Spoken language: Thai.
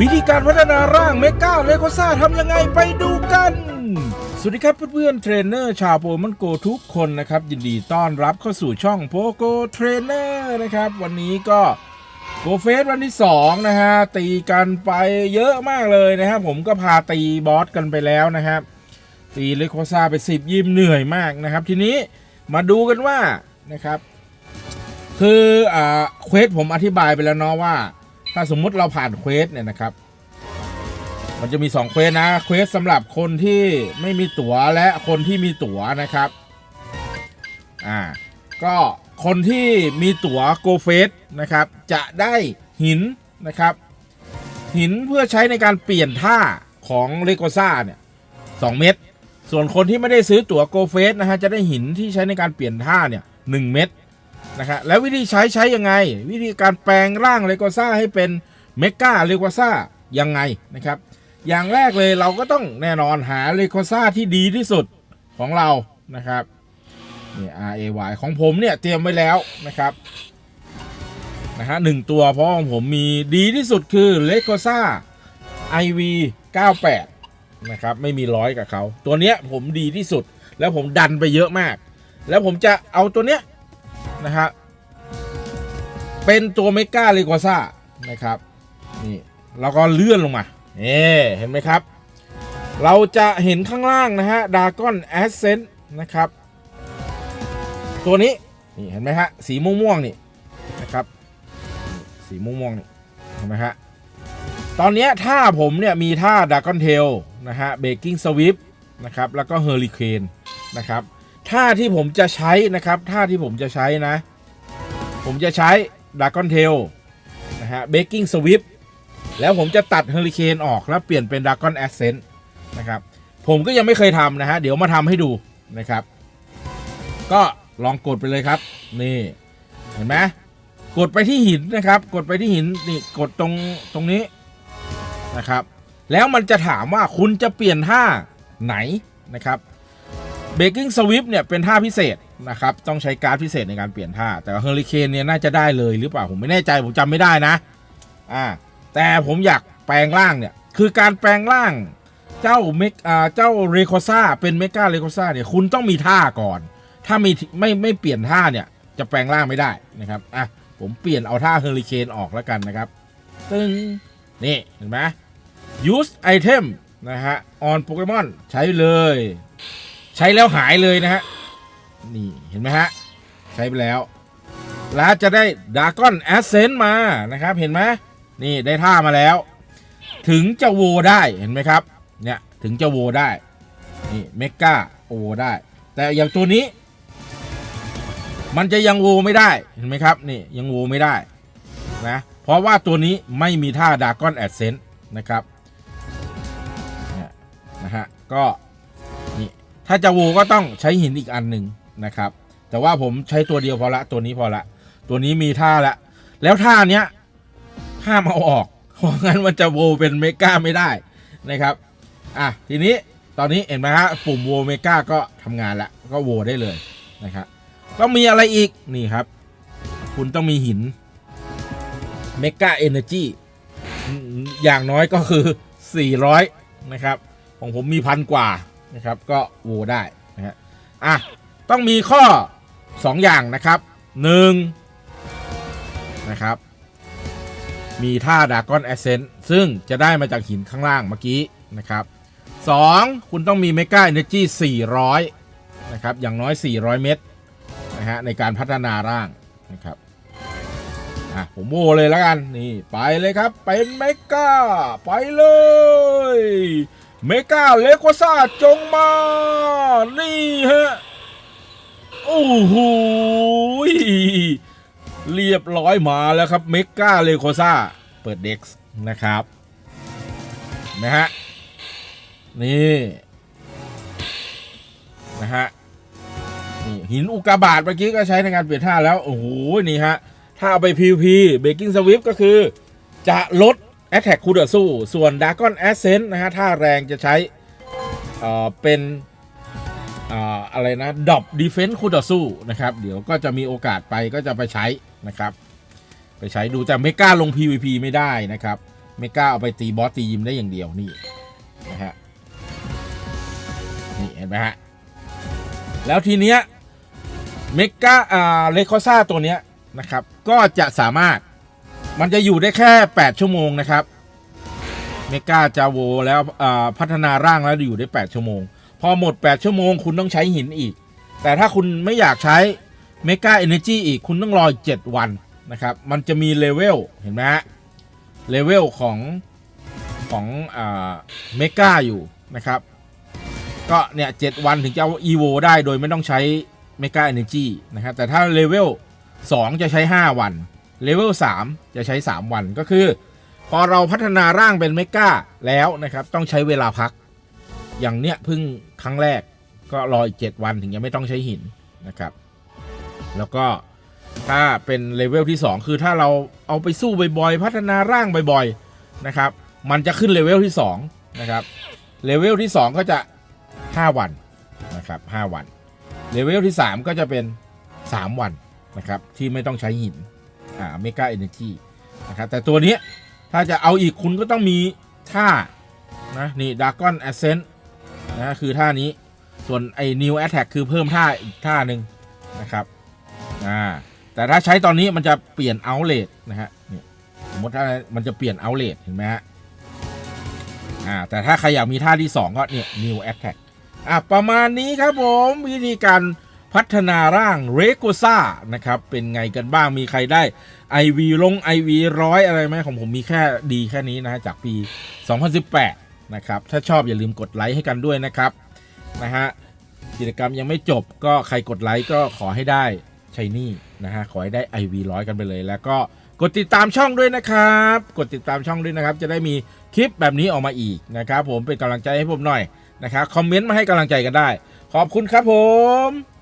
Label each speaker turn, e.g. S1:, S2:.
S1: วิธีการพัฒนาร่างเมกาเลโกซ่าทำยังไงไปดูกัน สวัสดีครับเพื่อนๆเทรนเนอร์ชาวโปมันโกทุกคนนะครับ ยินดีต้อนรับเข้าสู่ช่องโปโกเทรนเนอร์นะครับ วันนี้ก็โกเฟสวันที่ 2 นะฮะ ตีกันไปเยอะมากเลยนะครับ ผมก็พาตีบอสกันไปแล้วนะครับ ตีเลโกซ่าไป 10 ยิมเหนื่อยมากนะครับ ทีนี้มาดูกันว่านะครับ คืออ่าเควสผมอธิบายไปแล้วเนาะว่า ถ้าสมมุติเราผ่านเควสเนี่ยนะครับ มันจะมี2เควสนะเควสสำหรับคนที่ไม่มีตั๋วและคนที่มีตั๋วนะครับอ่าก็คนที่มีตั๋วโกเฟสนะครับ จะได้หินนะครับ หินเพื่อใช้ในการเปลี่ยนท่าของเลโกซ่าเนี่ยสเม็ดส่วนคนที่ไม่ได้ซื้อตั๋วโกเฟสนะฮะจะได้หินที่ใช้ในการเปลี่ยนท่าเนี่ยหนึ่งเม็ด นะครับแล้ววิธีใช้ใช้ยังไง วิธีการแปลงร่างเลโกซ่าให้เป็นเมกาเลโกซ่ายังไงนะครับ อย่างแรกเลยเราก็ต้องแน่นอนหาเลโกซ่าที่ดีที่สุดของเรานะครับนี่ R A Y ของผมเนี่ยเตรียมไว้แล้วนะครับนะฮะหนึ่งตัวเพราะของผมมีดีที่สุดคือเลโกซ่า IV 98 นะครับไม่มีร้อยกับเขา ตัวเนี้ยผมดีที่สุดแล้วผมดันไปเยอะมาก แล้วผมจะเอาตัวเนี้ย นะครับเป็นตัวเมกาเลโกซ่านะครับนี่เราก็เลื่อนลงมาเน่เห็นไหมครับ เราจะเห็นข้างล่างนะฮะดากอนแอสเซนต์นะครับ ตัวนี้นี่เห็นไหมฮะสีม่วงๆนี่นะครับสีม่วงๆนี่เห็นไหมฮะตอนนี้ท่าผมเนี่ยมีท่าดากอนเทลนะฮะเบกกิ้งสวิฟนะครับแล้วก็เฮอริเคนนะครับ ท่าที่ผมจะใช้นะครับท่าที่ผมจะใช้นะ ผมจะใช้ดากอนเทลนะฮะเบกกิ้งสวิปแล้วผมจะตัดเฮอริเคนออกแล้วเปลี่ยนเป็นดากอนแอสเซนต์นะครับ ผมก็ยังไม่เคยทำนะฮะ เดี๋ยวมาทำให้ดูนะครับ ก็ลองกดไปเลยครับ นี่เห็นไหมกดไปที่หินนะครับ กดไปที่หินนี่กดตรงตรงนี้นะครับ แล้วมันจะถามว่าคุณจะเปลี่ยนท่าไหนนะครับ เบกกิ้งสวิปเนี่ยเป็นท่าพิเศษนะครับต้องใช้การ์ดพิเศษในการเปลี่ยนท่า แต่เฮอริเคนเนี่ยน่าจะได้เลยหรือเปล่าผมไม่แน่ใจผมจำไม่ได้นะอ่าแต่ผมอยากแปลงร่างเนี่ย คือการแปลงร่างเจ้าเมกอ่าเจ้าเรโคซ่าเป็นเมกาเรโคซ่าเนี่ยคุณต้องมีท่าก่อน ถ้ามีไม่ไม่เปลี่ยนท่าเนี่ยจะแปลงร่างไม่ได้นะครับอะผมเปลี่ยนเอาท่าเฮอริเคนออกแล้วกันนะครับตึงนี่เห็นไหม use item นะฮะ on Pokemon ใช้เลย ใช้แล้วหายเลยนะฮะ นี่เห็นไหมฮะ ใช้ไปแล้ว แล้วจะได้ดากอนแอสเซนต์มานะครับ เห็นไหมนี่ได้ท่ามาแล้ว ถึงจะโวได้เห็นไหมครับ เนี่ยถึงจะโวได้ นี่เมกาโวได้ แต่อย่างตัวนี้ มันจะยังโวไม่ได้เห็นไหมครับ นี่ยังโวไม่ได้นะเพราะว่าตัวนี้ไม่มีท่าดากอนแอสเซนต์นะครับเนี่ยนะฮะก็ ถ้าจะโวก็ต้องใช้หินอีกอันหนึ่งนะครับ แต่ว่าผมใช้ตัวเดียวพอละตัวนี้พอละ ตัวนี้มีท่าละ แล้วท่าเนี้ยห้ามเอาออก เพราะงั้นมันจะโวเป็นเมกาไม่ได้นะครับ อะทีนี้ตอนนี้เห็นไหมฮะปุ่มโวเมกาก็ทำงานละก็โวได้เลยนะครับก็มีอะไรอีกนี่ครับ คุณต้องมีหินเมกาเอเนจีอย่างน้อยก็คือ 400 นะครับ ของผมมีพันกว่า นะครับก็โหวได้นะฮะอะต้องมีข้อ 2 อย่างนะครับ 1 นะครับมีท่าดากอนแอสเซนต์ซึ่งจะได้มาจากหินข้างล่างเมื่อกี้นะครับ2คุณต้องมีเมกาเอเนจี400 นะครับ อย่างน้อย 400 เม็ดนะฮะในการพัฒนาร่างนะครับอะผมโวเลยแล้วกัน นี่ ไปเลยครับเป็นเมกาไปเลย เมกาเลโกซาจงมา นี่ฮะ โอ้โหเรียบร้อยมาแล้วครับเมกาเลโกซ่าเปิดเด็กส์นะครับนะฮะนี่นะฮะนี่หินอุกกาบาตเมื่อกี้ก็ใช้ในการเปลี่ยนท่าแล้ว โอ้โหนี่ฮะ ถ้าเอาไป PVP Breaking Swift ก็คือ จะลด Attack คูดสู้ส่วน Dragon Ascent นะฮะถ้าแรงจะใช้เอ่อเป็นอ่ออะไรนะดอบ Defense คูดสู้นะครับ เดี๋ยวก็จะมีโอกาสไปก็จะไปใช้นะครับ ไปใช้ดูแต่ไม่กล้าลง PVP ไม่ได้นะครับเมกาเอาไปตีบอสตียิมได้อย่างเดียวนี่นะฮะนี่เห็นไหมฮะแล้วทีเนี้ยเมกาอ่าเลคอซ่าตัวเนี้ยนะครับ ก็จะสามารถ มันจะอยู่ได้แค่ 8 ชั่วโมงนะครับ เมกาจาโวแล้วพัฒนาร่างแล้วอยู่ได้ 8 ชั่วโมง พอหมด 8 ชั่วโมง คุณต้องใช้หินอีก แต่ถ้าคุณไม่อยากใช้เมกาเอเนจีอีกคุณต้องรอ7วันนะครับ มันจะมีเลเวลเห็นไหมฮะเลเวลของของเมกาอยู่นะครับ ก็เนี่ยเวันถึงจะเอา EVO ได้โดยไม่ต้องใช้เมกาเอเนจีนะครับ แต่ถ้าเลเวล2จะใช้ 5 วัน เลเวล3จะใช้ 3 วันก็คือ พอเราพัฒนาร่างเป็นเมกาแล้วนะครับต้องใช้เวลาพัก อย่างเนี้ยเพิ่งครั้งแรกก็รออีก 7 วันถึงจะไม่ต้องใช้หินนะครับ แล้วก็ถ้าเป็นเลเวลที่ 2 คือถ้าเราเอาไปสู้บ่อยๆ พัฒนาร่างบ่อยๆนะครับ มันจะขึ้นเลเวลที่2นะครับเลเวลที่ 2 ก็จะ 5 วันนะครับ5วันเลเวลที่ 3 ก็จะเป็น 3 วันนะครับที่ไม่ต้องใช้หิน อ่าเมกาเอเนจีนะครับแต่ตัวนี้ถ้าจะเอาอีกคุณก็ต้องมีท่านะนี่ดากอนแอสเซนต์นะคือท่านี้ส่วนไอ้ New Attack คือเพิ่มท่าอีกท่าหนึ่งนะครับอ่าแต่ถ้าใช้ตอนนี้มันจะเปลี่ยน Outlet นะฮะนี่สมมติถ้ามันจะเปลี่ยน Outlet เห็นไหมฮะอ่าแต่ถ้าใครอยากมีท่าที่ 2 ก็เนี่ย New Attack อะประมาณนี้ครับผมวิธีการ พัฒนาร่างเรโกซ่านะครับ เป็นไงกันบ้างมีใครได้ IV ลง IV ร้อยอะไรไหมของผมมีแค่ดีแค่นี้นะจากปี 2018 นะครับ ถ้าชอบอย่าลืมกดไลค์ให้กันด้วยนะครับนะฮะกิจกรรมยังไม่จบก็ใครกดไลค์ก็ขอให้ได้ชัยนี่นะฮะขอให้ได้ IV ร้อยกันไปเลย แล้วก็กดติดตามช่องด้วยนะครับ กดติดตามช่องด้วยนะครับ จะได้มีคลิปแบบนี้ออกมาอีกนะครับ ผมเป็นกำลังใจให้ผมหน่อยนะครับคอมเมนต์มาให้กำลังใจกันได้ ขอบคุณครับผม